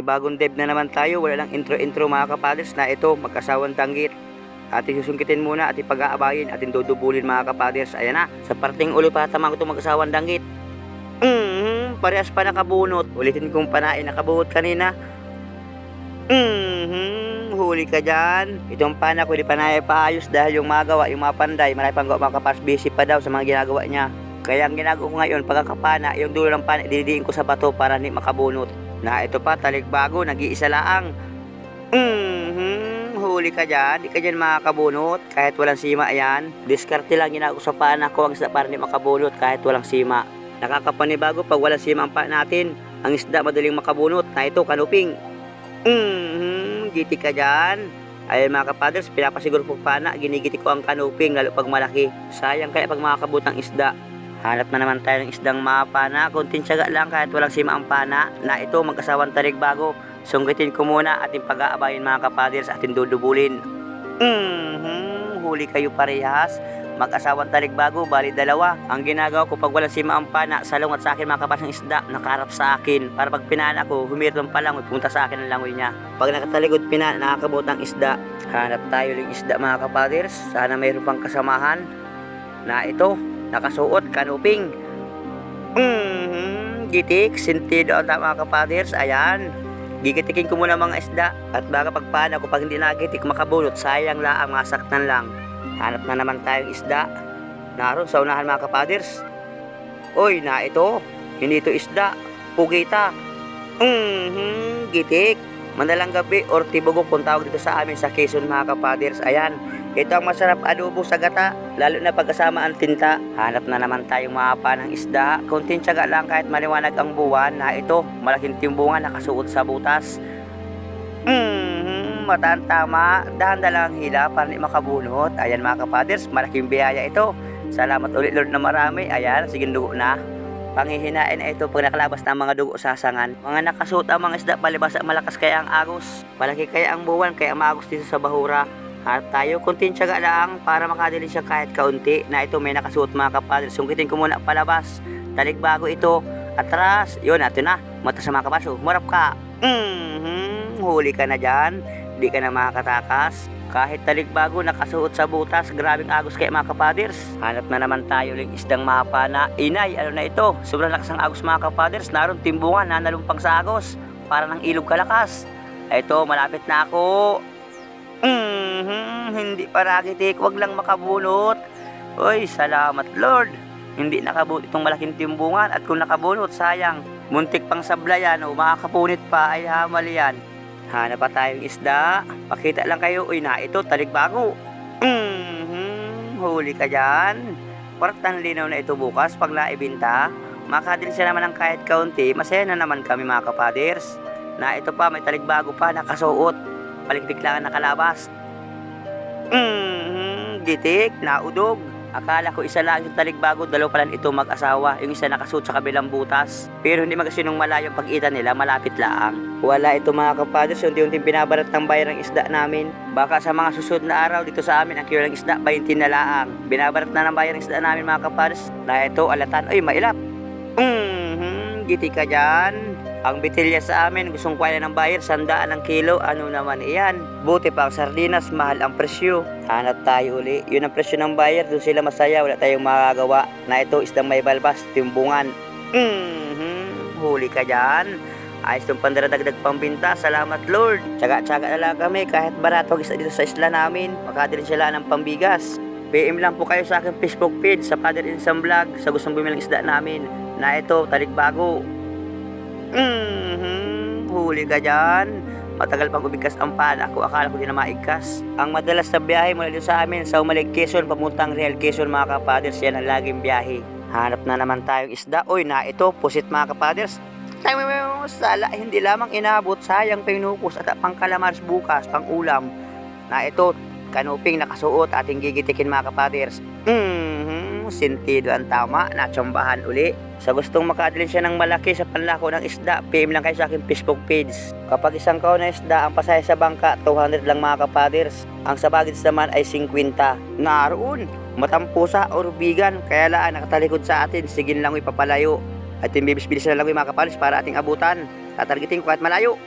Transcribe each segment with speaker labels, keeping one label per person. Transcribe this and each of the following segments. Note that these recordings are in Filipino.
Speaker 1: Panibagong dev na naman tayo, wala lang intro-intro mga kapaders na ito, magkasawang tanggit. Ating susungkitin muna, ating pag-aabayin, ating dudubulin mga kapaders. Ayan na, sa parting ulo pa tama ko itong magkasawang danggit. Mm, parehas pa nakabunot. Ulitin kong panain nakabunot kanina. Mm, huli ka dyan. Itong pana ko, di pa na paayos dahil yung magawa, yung mga panday, marami pang gawa mga kapaders, busy pa daw sa mga ginagawa niya. Kaya ang ginagawa ko ngayon, pagkakapana, yung dulo ng pana, didiin ko sa bato para hindi makabunot. Na ito pa, talikbago, nag-iisa laang. Mhm, huli ka dyan, di ka dyan makakabunot kahit walang sima yan. Diskarte lang ginagawa ko sa pana ko ang isda para hindi makabunot kahit walang sima. Nakakapanibago pag walang sima ang pa natin. Ang isda madaling makabunot na ito, kanuping. Mhm, giti ka dyan. Ayun mga kapaders, pinapasiguro ko pana, ginigiti ko ang kanuping lalo pag malaki. Sayang kaya pag makakabutang isda. Hanap na naman tayo ng isdang mapana. Kunting tiyaga lang kahit walang sima ang pana. Na ito magkasawang tarig bago. Sungkitin ko muna ating pag-aabayin mga kapaders ating dudubulin. Mhm, huli kayo parehas. Mag-asawang tarig bago, bali dalawa. Ang ginagawa ko pag walang sima ang pana, salong sa akin mga kapas ng isda, nakarap sa akin. Para pag pinana ko, humirtom pa lang, punta sa akin ang langoy niya. Pag nakataligod pinana, nakakabot ang isda. Hanap tayo ng isda mga kapaders. Sana mayroon pang kasamahan. Na ito, nakasuot, kanuping. Mhm, gitik, sentido ang tama mga kapaders. Ayan. Gigitikin ko muna mga isda at baka pagpana ko pag hindi nagitik makabulot sayang lang masaktan lang. Hanap na naman tayong isda. Naroon sa unahan mga kapaders. Oy, na ito. Hindi ito isda. Pugita. Mhm, gitik. Madalang gabi or tibugok kung tawag dito sa amin sa Quezon mga kapaders. Ayan, ito ang masarap adobo sa gata, lalo na pagkasama ang tinta. Hanap na naman tayong mapa ng isda. Kunting tiyaga lang kahit maliwanag ang buwan na ito, malaking timbungan nakasuot sa butas. Mhm, mataan tama. Dahan na lang ang hila para makabunot. Ayan mga kapaders, malaking biyaya ito. Salamat ulit Lord na marami. Ayan, sige dugo na. Pangihinain na ito pag nakalabas ng mga dugo sa sangan. Mga nakasuot ang mga isda palibas at malakas kaya ang agos. Malaki kaya ang buwan kaya maagos dito sa bahura. At tayo kunting tiyaga lang para makadili siya kahit kaunti na ito may nakasuot mga kapadres. Sungkitin ko muna palabas. Talig bago ito. Atras. Yun, ato na. Mata sa mga kapaso. Marap ka. Mhm, huli ka na dyan. Di ka na makakatakas. Kahit taligbago nakasuot sa butas, grabing agos kay mga kapaders. Hanap na naman tayo ng isdang mapa na inay, ano na ito? Sobrang lakas ang agos mga kapaders. Naroon timbungan na nalumpang sa agos. Para ng ilog kalakas. Ito, malapit na ako. Mhm, hindi pa ragitik, wag lang makabunot. Oy, salamat Lord. Hindi nakabunot itong malaking timbungan at kung nakabunot, sayang. Muntik pang sablayan o makakapunit pa ay hamal yan. Hanap pa tayong isda. Pakita lang kayo. Uy na ito, taligbago. Mhm, huli ka dyan. Kwartang linaw na ito bukas pag naibinta. Makadil siya naman ng kahit kaunti. Masaya na naman kami mga kapaders. Na ito pa, may taligbago pa, nakasuot. Palikpik lang ang nakalabas. Mhm, gitik, naudog. Akala ko isa lang yung taligbago, dalawa pala ito mag-asawa. Yung isa nakasuot sa kabilang butas. Pero hindi magasinong malayo ang pag-ita nila, malapit lang. Wala ito mga kapadres, unti-unting binabarat ng bayar ng isda namin. Baka sa mga susunod na araw dito sa amin, ang kilo ng isda, 20 na laang. Binabarat na ng bayar ng isda namin mga kapadres. Na ito, alatan, ay mailap. Mhm, giti ka dyan. Ang bitilya sa amin, gustong kwaya ng buyer, sandaan ang kilo, ano naman iyan. Buti pa ang sardinas, mahal ang presyo. Hanap tayo uli. Yun ang presyo ng buyer, doon sila masaya, wala tayong magagawa. Na ito, isdang may balbas, timbungan. Mhm, huli ka dyan. Ayos itong pandaradagdag pambinta, salamat Lord. Tsaga-tsaga na lang kami, kahit barato isda dito sa isla namin. Makadilin sila ng pambigas. PM lang po kayo sa aking Facebook page sa Father Insam Vlog sa gustong bumili ng isda namin. Na ito, taligbago. Mhm, huli ka dyan. Matagal pang ubigkas ang pana ko, akala ko di na maigkas. Ang madalas na biyahe mula dito sa amin sa Umalig Quezon, pamuntang Real Quezon mga kapaders, yan ang laging biyahe. Hanap na naman tayong isda. Uy, na ito, pusit mga kapaders. Sala, hindi lamang inabot, sayang pinupos at pang kalamars bukas, pang ulam. Na ito, kanuping nakasuot, ating gigitikin mga kapaders. Mhm, sentido ang tama, natsambahan uli. Sa gustong makadalhin siya ng malaki sa panlako ng isda, PM lang kayo sa aking Facebook page. Kapag isang kaon na isda, ang pasaya sa bangka, 200 lang mga kapaders. Ang sa baggage naman ay 50. Naroon, matampusa o rubigan, kaya laan nakatalikod sa atin, sigin lang ipapalayo. At yung bibis-bilis na lang mga kapaders para ating abutan. Tatargeting ko kahit malayo.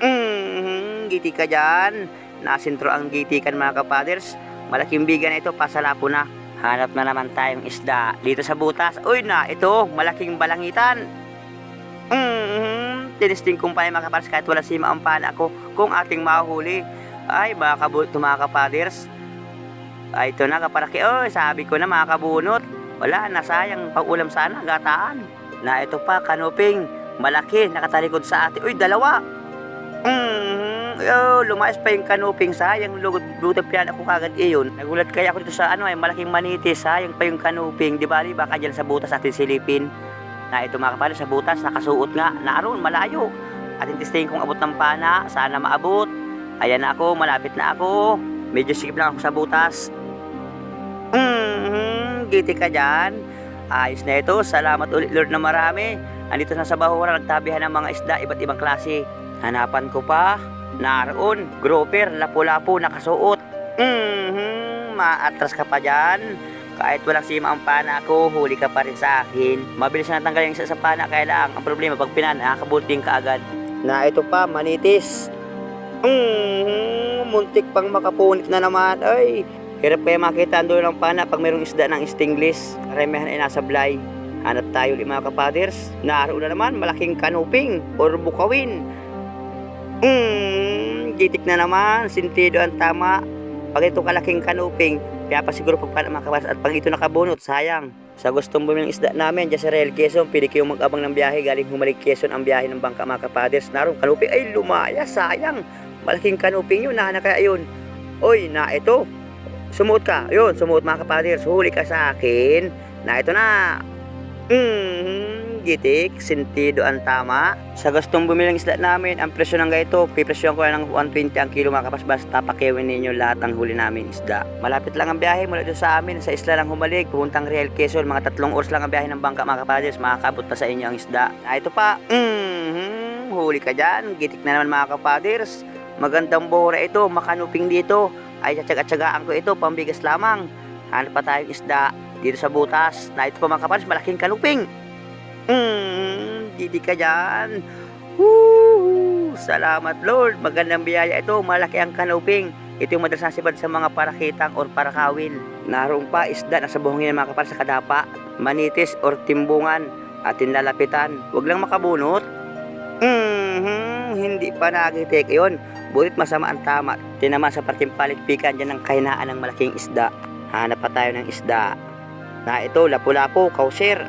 Speaker 1: Mm, giti ka dyan. Nasintro ang gitikan mga kapaders. Malaking bigan na ito, pasalapo na. Hanap na naman tayong isda dito sa butas. Uy na, ito, malaking balangitan. Mm, tinisting kong pa yung mga kahit wala si maampala ko kung ating mahuli. Ay, baka ito mga kapaders. Ay, ito na kaparaki. Oh, sabi ko na mga kabunot. Wala, nasayang pag-ulam sana, gataan. Na ito pa, kanuping. Malaki, nakatalikod sa ate. Uy, dalawa. Oh, lumayas pa yung kanuping. Sayang, lugod, lutang piyan ako kagad iyon. Nagulat kaya ako dito sa ano, ay malaking manitis. Sayang pa yung kanuping. Di ba, di baka dyan sa butas atin silipin. Na ito mga kapatid, sa butas, nakasuot nga. Naroon, malayo. At intesting kong abot ng pana. Sana maabot. Ayan na ako, malapit na ako. Medyo sikip lang ako sa butas. Mm, giti ka dyan. Ayos na ito. Salamat ulit Lord na marami. Andito na sa Bahura, nagtabihan ng mga isda, iba't ibang klase. Hanapan ko pa. Naroon, grouper, lapu-lapu, nakasuot. Mm-hmm, maatras ka pa dyan. Kahit walang sima ang pana ko, huli ka pa rin sa akin. Mabilis na natanggal yung isa sa pana, kaya lang ang problema pag pinan, nakakabunting ka agad. Na ito pa, manitis. Mm, muntik pang makapunit na naman. Ay, hirap kaya makita ang ng pana pag mayroong isda ng stingless. Karamihan ay nasa blay. Hanap tayo ulit mga kapaders. Naroon na naman malaking kanuping or bukawin. Mm, gitik na naman. Sintido ang tama. Pag ito kalaking kanuping, kaya pa siguro pag pana mga kapaders at pag ito nakabunot, sayang. Sa gustong bumili ng isda namin, dyan sa Real Quezon, pili kayo mag-abang ng biyahe galing Humalik Quezon ang biyahe ng bangka mga kapaders. Naroon kanuping, ay lumaya, sayang. Malaking kanuping yun, na kaya yun. Oy, na ito. Sumuot ka. Yun, sumuot mga kapaders. Huli ka sa akin. Na ito na. Mm, gitik, sentido ang tama. Sa gustong bumili ng isda namin, ang presyo ng gaito, pipresyon ko na ng 120 ang kilo mga kapas, basta pakiwin ninyo lahat ng huli namin isda. Malapit lang ang biyahe mula doon sa amin, sa isla lang humalig, pupuntang Real Quezon, mga tatlong oras lang ang biyahe ng bangka mga kapaders, makakabot pa sa inyo ang isda. Na ito pa, mm, huli ka dyan, gitik na naman mga kapaders. Magandang bora ito, makanuping dito. Ay, tsatsaga-tsagaan ko ito, pambigas lamang. Hanap pa tayong isda dito sa butas. Na ito pa mga kapalis, malaking kanuping. Mm, didi ka dyan. Woo! Salamat Lord. Magandang biyaya ito. Malaki ang kanuping. Ito yung madalas nasibad sa mga parakitang or parakawin. Naroon pa isda na sa buhangin ng mga kapal sa kadapa. Manitis or timbungan. Atin lalapitan. Huwag lang makabunot. Mhm, hindi pa nagitik yon. Bulit masama ang tama. Tinama sa parting palikpikan dyan ng kahinaan ng malaking isda. Hanap pa tayo ng isda. Na ito, lapu-lapu, kauser.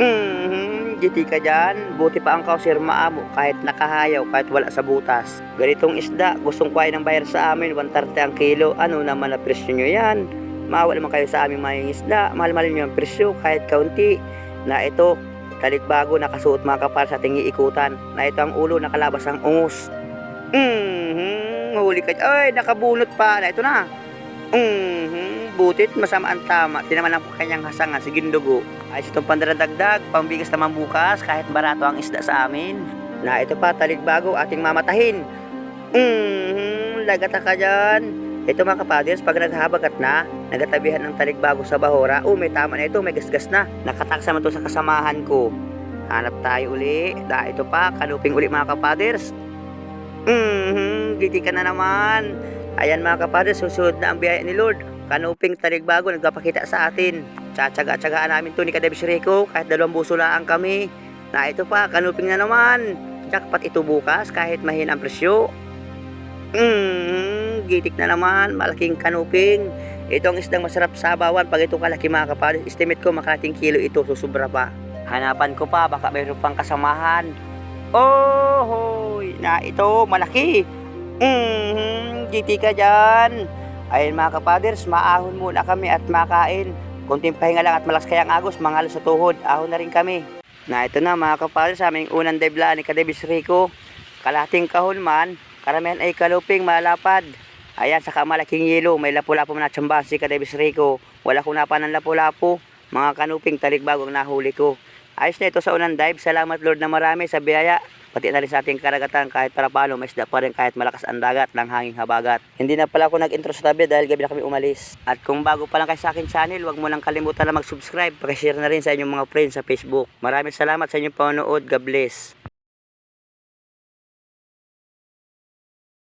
Speaker 1: Mhm, giti ka dyan. Buti pa ang kauser maamo kahit nakahayaw, kahit wala sa butas. Ganitong isda, gustong kuhain ng bayar sa amin, 130 ang kilo. Ano naman na presyo nyo yan? Maawa naman kayo sa aming mga isda. Mahal-mahal nyo ang presyo kahit kaunti. Na ito, talikbago nakasuot mga kapal sa ating iikutan. Na ito ang ulo, nakalabas ang ungus. Mhm, huli ka. Ay, nakabunot pa. Na ito na. Mhm, butit masama ang tama. Tinaman ang kanyang hasanga, sige dugo. Ay, itong pandaradagdag, pambigas naman bukas, kahit barato ang isda sa amin. Na ito pa, talikbago, ating mamatahin. Mhm, lagata ka dyan. Ito mga kapaders, pag naghabagat na, nagatabihan ng talikbago sa bahora, oh may tama na ito, may gasgas na. Nakataksa man to sa kasamahan ko. Hanap tayo uli. Da, ito pa, kanuping uli mga kapaders. Mhm, giti ka na naman. Ayan mga kapaders, susunod na ang biyaya ni Lord. Kanuping talikbago, nagpapakita sa atin. Tsatsaga-tsagaan namin to ni Kadebis Rico, kahit dalawang buso lang kami. Na ito pa, kanuping na naman. Jackpot ito bukas, kahit mahina ang presyo. Mm, gitik na naman, malaking kanuping. Ito ang isdang masarap sa bawan pag ito kalaki mga kapalis. Estimate ko makalating kilo ito, susubra pa. Hanapan ko pa, baka mayroon pang kasamahan. Oh, hoy, na ito, malaki. Mm, giti ka dyan. Ayun mga kapaders, maahon muna kami at makain. Kunting pahinga lang at malakas kayang agos, mga sa tuhod. Ahon na rin kami. Na ito na mga kapaders, sa aming unang debla ni Kadebis Rico. Kalating kahon man, karamihan ay kaluping malapad. Ayan, saka malaking yelo, may lapu-lapu na tsamba si Kadebis Rico. Wala ko napa ng lapu-lapu. Mga kanuping talikbago ang nahuli ko. Ayos na ito sa unang dive. Salamat Lord na marami sa biyaya. Pati na rin sa ating karagatan kahit para paano may isda pa rin kahit malakas ang dagat ng hanging habagat. Hindi na pala ako nag-intro sa tabi dahil gabi na kami umalis. At kung bago pa lang kayo sa akin channel, huwag mo lang kalimutan na mag-subscribe. Pakishare na rin sa inyong mga friends sa Facebook. Maraming salamat sa inyong panonood. God bless.